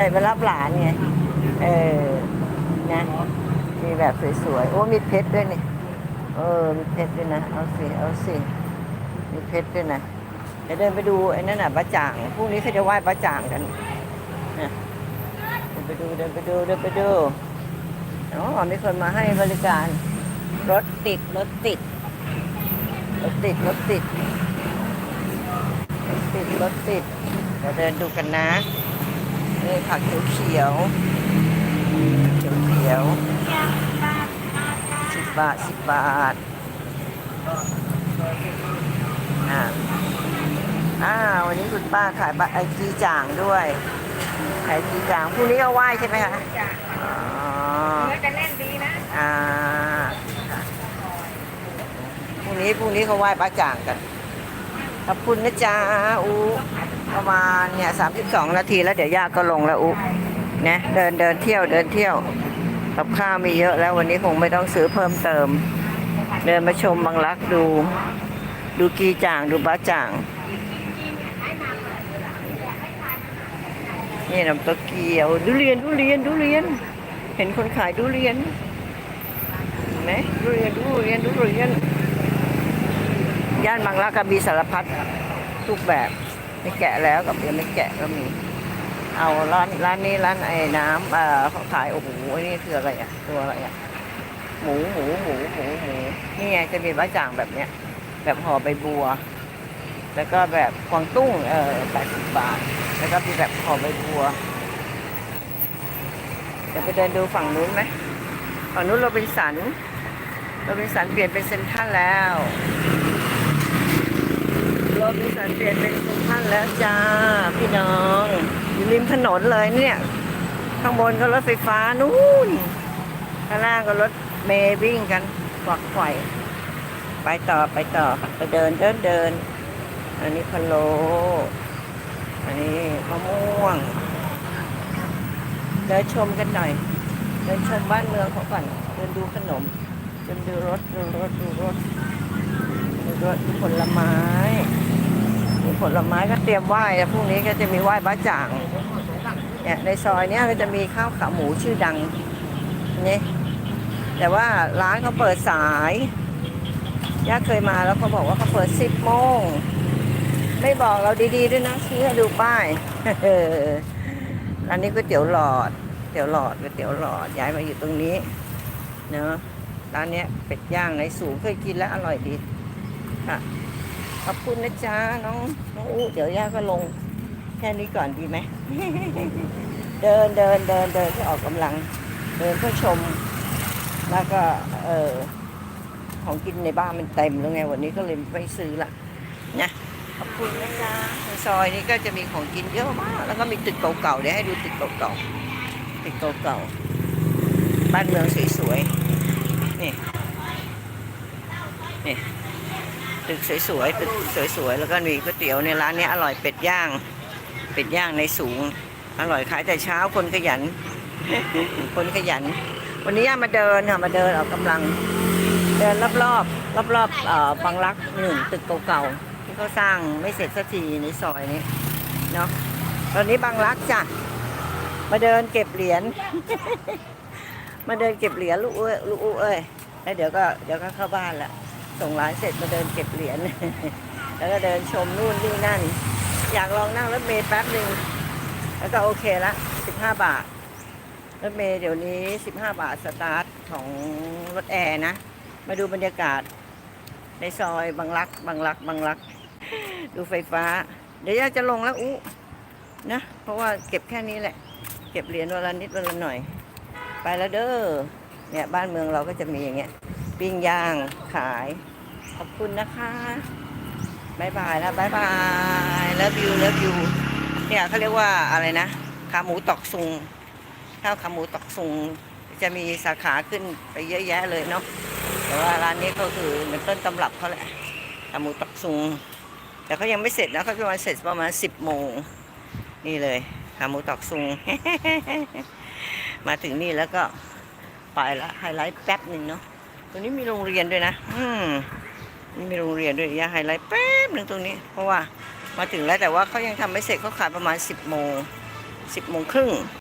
ไปมารับหลานไง เออ นะ มีแบบสวยๆ โอ้ มีเพชรด้วยนี่ เออ มีเพชรด้วยนะ เอาสิ เอาสิ มีเพชรด้วยนะเดี๋ยวเดินไปดูไอ้นั่นน่ะบะจ่าง พรุ่งนี้เขาจะไหว้บะจ่างกันนะเดินไปดู เดินไปดู เดินไปดู อ๋อ มีคนมาให้บริการ รถติด รถติด รถติด รถติด รถติด รถติด เดี๋ยวเดินดูกันนะ นี่ผักเขียวเขียวเขียวสิบบาทสิบบาทอ่าอ่าวันนี้คุณป้าขายไอจีจ่างด้วยขายจีจ่างพรุ่งนี้ก็ไหว้ใช่ไหมคะอ๋อเนื้อจะแน่นดีนะอ่าพรุ่งนี้พรุ่งนี้เขาไหว้ป้าจ่างกันขอบคุณนะจ๊ะอู ประมาณเนี่ยสามสิบสองนาทีแล้วเดี๋ยวย่าก็ลงแล้วอูนะเดินเดินเที่ยวเดินเที่ยวกับข้าวมีเยอะแล้ววันนี้คงไม่ต้องซื้อเพิ่มเติม เดินมาชมบางรักดู ดูกีจ่างดูบ้าจ่าง นี่น้ำตะเกียวดูเรียนดูเรียนดูเรียน เห็นคนขายดูเรียนเห็นไหมดูเรียนดูเรียนดูเรียนย่านบางรักก็มีสารพัดทุกแบบ ไม่แกะแล้วกับยังไม่แกะก็มี เอาร้านร้านนี้ร้านไอ้น้ำเอ่อเขาขายโอ้โหนี่คืออะไรอะตัวอะไรอะหมูหมูหมูหมูหมูนี่ไงจะมีบะจ่างแบบเนี้ย แบบห่อใบบัว แล้วก็แบบกวางตุ้งเออแปดสิบบาท แล้วก็มีแบบห่อใบบัวจะไปเดินดูฝั่งนู้นไหมฝั่งนู้นเราเป็นสันเราเป็นสันเปลี่ยนเป็นเซ็นทรัลแล้ว ราเป็นสันเปลี่ยนเป็นเซ็นทรัลแล้วจ้า พี่น้อง อยู่ริมถนนเลยเนี่ย ข้างบนก็รถไฟฟ้านู่น ข้างล่างก็รถเมย์วิ่งกันกวักไข่ไปต่อไปต่อไปเดินเดินเดิน อันนี้พะโลอันนี้มะม่วง เดินชมกันหน่อย เดินชมบ้านเมืองเขาก่อน เดินดูขนม เดินดูรถดูรถดูรถดูรถดูผลไม้ ผลไม้ก็เตรียมไหว้แล้วพรุ่งนี้ก็จะมีไหว้บ้าจ่างเนี่ยในซอยเนี้ยก็จะมีข้าวขาหมูชื่อดังนี่แต่ว่าร้านเขาเปิดสายย่าเคยมาแล้วเขาบอกว่าเขาเปิดสิบโมงไม่บอกเราดีๆด้วยนะชี้ให้ดูป้ายออร้านนี้ก๋วยเตี๋ยวหลอดก๋วยเตี๋ยวหลอดก๋วยเตี๋ยวหลอดย้ายมาอยู่ตรงนี้เนอะร้านเนี้ยเป็ดย่างในสูงเคยกินแล้วอร่อยดีค่ะ ขอบคุณนะจ๊ะน้องน้องอู้เดี๋ยวย่าก็ลง แค่นี้ก่อนดีไหม เดินเดินเดินเดินเพื่อออกกำลัง เดินเพื่อชม แล้วก็เออของกินในบ้านมันเต็มแล้วไงวันนี้ก็เลยไม่ซื้อละนะขอบคุณนะจ๊ะในซอยนี้ก็จะมีของกินเยอะมาก แล้วก็มีตึกเก่าๆเดี๋ยวให้ดูตึกเก่าๆตึกเก่าๆบ้านเมืองสวยๆนี่นี่ ตึกสวยๆตึกสวยๆแล้วก็มีก๋วยเตี๋ยวในร้านนี้อร่อยเป็ดย่าง เป็ดย่างในสูง อร่อยขายแต่เช้าคนขยัน คนขยัน วันนี้ย่ามาเดินค่ะมาเดินออกกำลัง เดินรอบรอบรอบรอบๆบางรักหนึ่งตึกเก่าๆที่เขาสร้างไม่เสร็จสักทีในซอยนี้เนาะตอนนี้บางรักจ้ะมาเดินเก็บเหรียญมาเดินเก็บเหรียญลูกเอ้ยลูกเอ้ยแล้วเดี๋ยวก็เดี๋ยวก็เข้าบ้านละ ส่งร้านเสร็จมาเดินเก็บเหรียญแล้วก็เดินชมนู่นนี่นั่น อยากลองนั่งรถเมล์แป๊บหนึ่งแล้วก็โอเคละสิบห้าบาท รถเมล์เดี๋ยวนี้ 15 บาทสตาร์ทของรถแอร์นะ มาดูบรรยากาศ ในซอยบางรักบางรักบางรัก ดูไฟฟ้า เดี๋ยวย่าจะลงแล้วอู้นะ เพราะว่าเก็บแค่นี้แหละ เก็บเหรียญวันละนิดวันละหน่อย ไปแล้วเด้อเนี่ยบ้านเมืองเราก็จะมีอย่างเงี้ยปิ้งย่างขาย ขอบคุณนะคะบายบายแล้วบายบายเลิฟยูเลิฟยูเนี่ยเขาเรียกว่าอะไรนะ ขาหมูตอกซุงข้าวขาหมูตอกซุงจะมีสาขาขึ้นไปเยอะแยะเลยเนาะแต่ว่าร้านนี้ก็คือเหมือนต้นตำรับเขาแหละขาหมูตอกซุง แต่เขายังไม่เสร็จนะเขาจะมาเสร็จประมาณสิบโมงนี่เลยขาหมูตอกซุง มาถึงนี่แล้วก็ไปละไฮไลท์แป๊บหนึ่งเนาะตรงนี้มีโรงเรียนด้วยนะ อืม นี่มีโรงเรียนด้วยอย่าไฮไลท์แป๊บหนึ่งตรงนี้ เพราะว่ามาถึงแล้วแต่ว่าเขายังทำไม่เสร็จเขาขายประมาณสิบโมงสิบโมงครึ่ง